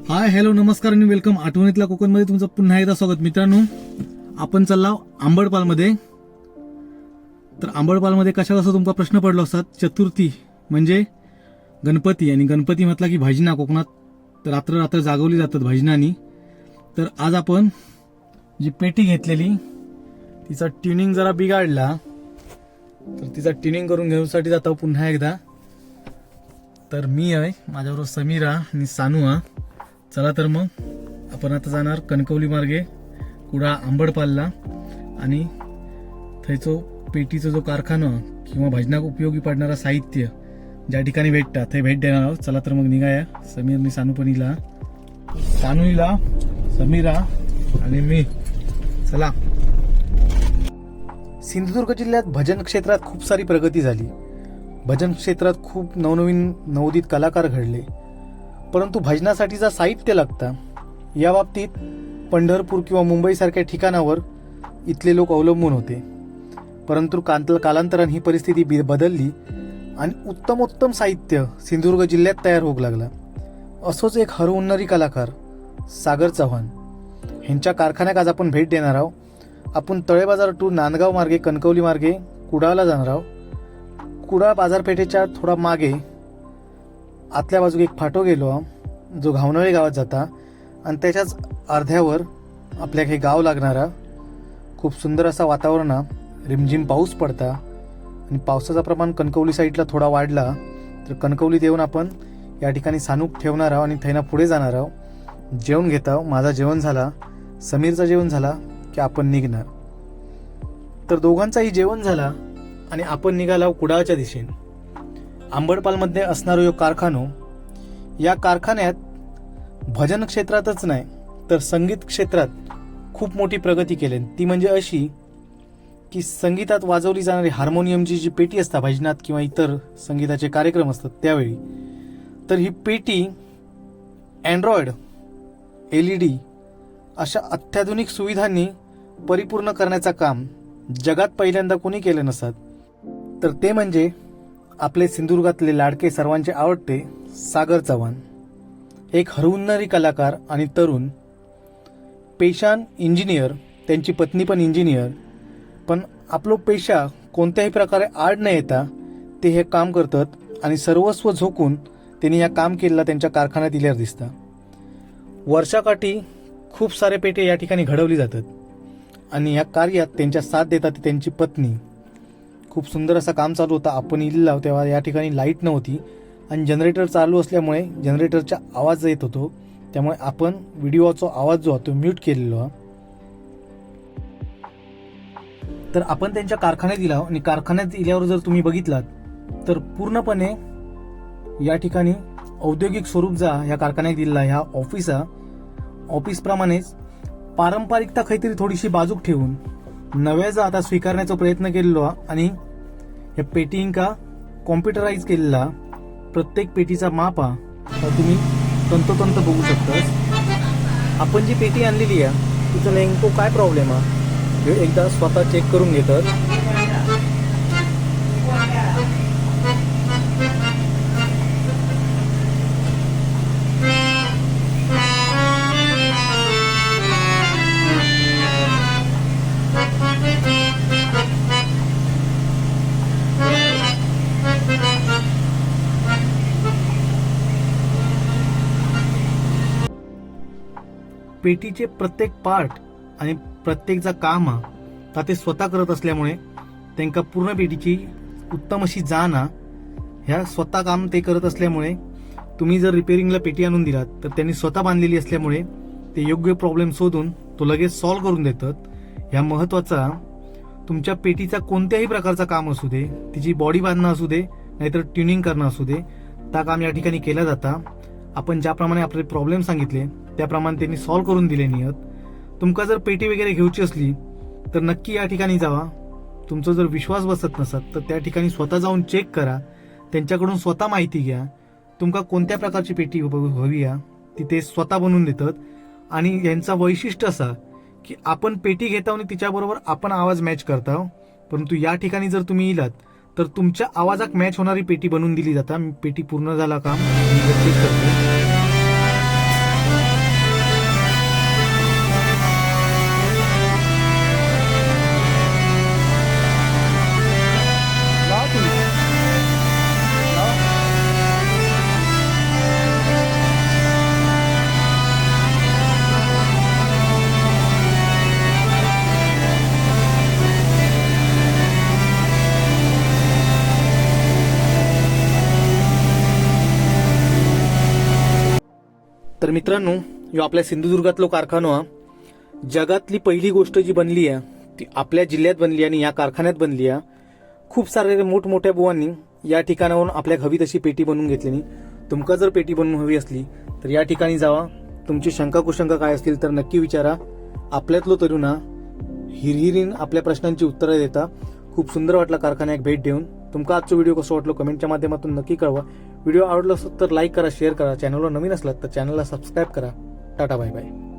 Hi hello नमस्कार आणि welcome आठवणीतल्या कोकणमध्ये तुमचं पुन्हा एकदा स्वागत. मित्रांनो आपण चालला आंबडपालमध्ये. तर आंबडपालमध्ये कशा कसा तुमचा प्रश्न पडला असतात चतुर्थी म्हणजे गणपती. आणि गणपती म्हटला की भजना कोकणात रात्र रात्र जागवली जातात भाजनानी. तर आज आपण जी पेटी घेतलेली तिचा ट्युनिंग जरा बिघाडला. तर तिचा ट्युनिंग करून घेण्यासाठी जातो पुन्हा एकदा. तर मी आहे माझ्याबरोबर समीरा आणि सानू हा. चला तर मग आपण आता जाणार कणकवली मार्गे कुडा आंबडपालला. आणि थंयचो पेटीचो जो कारखाना किंवा भजनाक उपयोगी पडणारा साहित्य ज्या ठिकाणी भेटतात ते भेट देणार आहोत. चला तर मग निघाया समीर आणि सानू पण इला सानू इला समीरा आणि मी. चला. सिंधुदुर्ग जिल्ह्यात भजन क्षेत्रात खूप सारी प्रगती झाली. भजन क्षेत्रात खूप नवनवीन नवोदित कलाकार घडले. परंतु भजनासाठीचा साहित्य लागतं. या बाबतीत पंढरपूर किंवा मुंबईसारख्या ठिकाणावर इथले लोक अवलंबून होते. परंतु कांत कालांतरान ही परिस्थिती बि बदलली आणि उत्तमोत्तम साहित्य सिंधुदुर्ग जिल्ह्यात तयार होऊ लागला. असोच एक हरहुन्नरी कलाकार सागर चव्हाण. ह्यांच्या कारखान्यात आज आपण भेट देणार आहोत. आपण तळे बाजार टू नांदगाव मार्गे कणकवली मार्गे कुडाळला जाणार आहोत. कुडाळ बाजारपेठेच्या थोडा मागे आतल्या बाजूक एक फाटो गेलो जो घावनळे गावात जाता आणि त्याच्याच अर्ध्यावर आपल्या हे गाव लागणारा खूप सुंदर असा वातावरण रिमझिम पाऊस पडता आणि पावसाचं प्रमाण कणकवली साईडला थोडा वाढला तर कणकवलीत येऊन आपण या ठिकाणी सानूक ठेवणार आहोत आणि थैना पुढे जाणार आहोत. जेवण घेत आहोत. माझा जेवण झाला समीरचा जेवण झाला की आपण निघणार. तर दोघांचाही जेवण झाला आणि आपण निघाला कुडाळच्या दिशेने. आंबडपालमध्ये असणारो यो कारखानो या कारखान्यात भजन क्षेत्रातच नाही तर संगीत क्षेत्रात खूप मोठी प्रगती केली. ती म्हणजे अशी की संगीतात वाजवली जाणारी हार्मोनियमची जी पेटी असतात भजनात किंवा इतर संगीताचे कार्यक्रम असतात त्यावेळी तर ही पेटी अँड्रॉइड एल ई डी अशा अत्याधुनिक सुविधांनी परिपूर्ण करण्याचं काम जगात पहिल्यांदा कोणी केलं नसत. तर ते म्हणजे आपले सिंधुदुर्गातले लाडके सर्वांचे आवडते सागर चव्हाण. एक हरहुन्नरी कलाकार आणि तरुण पेशान इंजिनियर त्यांची पत्नी पण इंजिनियर. पण आपलो पेशा कोणत्याही प्रकारे आड न येता ते हे काम करतात आणि सर्वस्व झोकून त्यांनी या काम केलेला त्यांच्या कारखान्यात इल्यावर दिसतं. वर्षाकाठी खूप सारे पेटे या ठिकाणी घडवली जातात आणि या कार्यात त्यांच्या साथ देतात त्यांची पत्नी खूप सुंदर असं काम चालू होता. आपण इल्ला तेव्हा या ठिकाणी लाइट नव्हती. आणि जनरेटर चालू असल्यामुळे जनरेटरचा आवाज येत होतो. त्यामुळे आपण व्हिडिओचा आवाज जो आहे तो म्यूट केलेलो तर आपण त्यांच्या कारखान्यात दिला आणि कारखान्यात दिल्यावर जर तुम्ही बघितलात तर पूर्णपणे या ठिकाणी औद्योगिक स्वरूप जा ह्या कारखान्यात दिलेला ह्या ऑफिस ऑफिसप्रमाणेच पारंपरिकता काहीतरी थोडीशी बाजूक ठेवून नव्याचा आता स्वीकारण्याचा प्रयत्न केलेलो हा आणि या पेटींका कॉम्प्युटराईज केलेला प्रत्येक पेटीचा माप तुम्ही तंतोतंत बघू शकता आपण जी पेटी आणलेली आहे तिचं नेमकं काय प्रॉब्लेम आहे हे एकदा स्वतः चेक करून घेतात. पेटीचे प्रत्येक पार्ट आणि प्रत्येकचा काम ता ते स्वतः करत असल्यामुळे त्यांका पूर्ण पेटीची उत्तम अशी जाण ह्या स्वतः काम ते करत असल्यामुळे तुम्ही जर रिपेरिंगला पेटी आणून दिलात तर त्यांनी स्वतः बांधलेली असल्यामुळे ते योग्य प्रॉब्लेम शोधून तो लगेच सॉल्व्ह करून देतात. ह्या महत्त्वाचा तुमच्या पेटीचा कोणत्याही प्रकारचा काम असू दे तिची बॉडी बांधणं असू दे नाहीतर ट्युनिंग करणं असू दे त्या काम या ठिकाणी केला जाता. आपण ज्याप्रमाणे आपले प्रॉब्लेम सांगितले त्याप्रमाणे त्यांनी सॉल्व्ह करून दिले नियत. तुमका जर पेटी वगैरे घेऊची असली तर नक्की या ठिकाणी जावा. तुमचा जर विश्वास बसत नसत तर त्या ठिकाणी स्वतः जाऊन चेक करा. त्यांच्याकडून स्वतः माहिती घ्या. तुमका कोणत्या प्रकारची पेटी हवी आहे ती ते स्वतः बनवून देतात. आणि यांचा वैशिष्ट्य असा की आपण पेटी घेता आणि तिच्याबरोबर आपण आवाज मॅच करता परंतु या ठिकाणी जर तुम्ही इलात तर तुमच्या आवाजात मॅच होणारी पेटी बनवून दिली जाता. पेटी पूर्ण झाला काम चेक करतो. तर मित्रांनो यो आपल्या सिंधुदुर्गातलो कारखानो हा जगातली पहिली गोष्ट जी बनली आहे ती आपल्या जिल्ह्यात बनली आणि या कारखान्यात बनली आहे. खूप सारे मोठमोठ्या बुवांनी या ठिकाणावरून आपल्या हवी तशी पेटी बनवून घेतली तुमका जर पेटी बनवून हवी असली तर या ठिकाणी जावा. तुमची शंका कुशंका काय असतील तर नक्की विचारा. आपल्यातलो तरुण हा हिरहिरीन आपल्या प्रश्नांची उत्तरं देता. खूप सुंदर वाटला कारखान्यात भेट देऊन. तुमका आजचा व्हिडिओ कसं वाटलो कमेंटच्या माध्यमातून नक्की कळवा. व्हिडिओ आवडला असेल तर लाईक करा शेअर करा. चॅनलवर नवीन असलात तर चॅनलला सबस्क्राईब करा. Tata bye bye.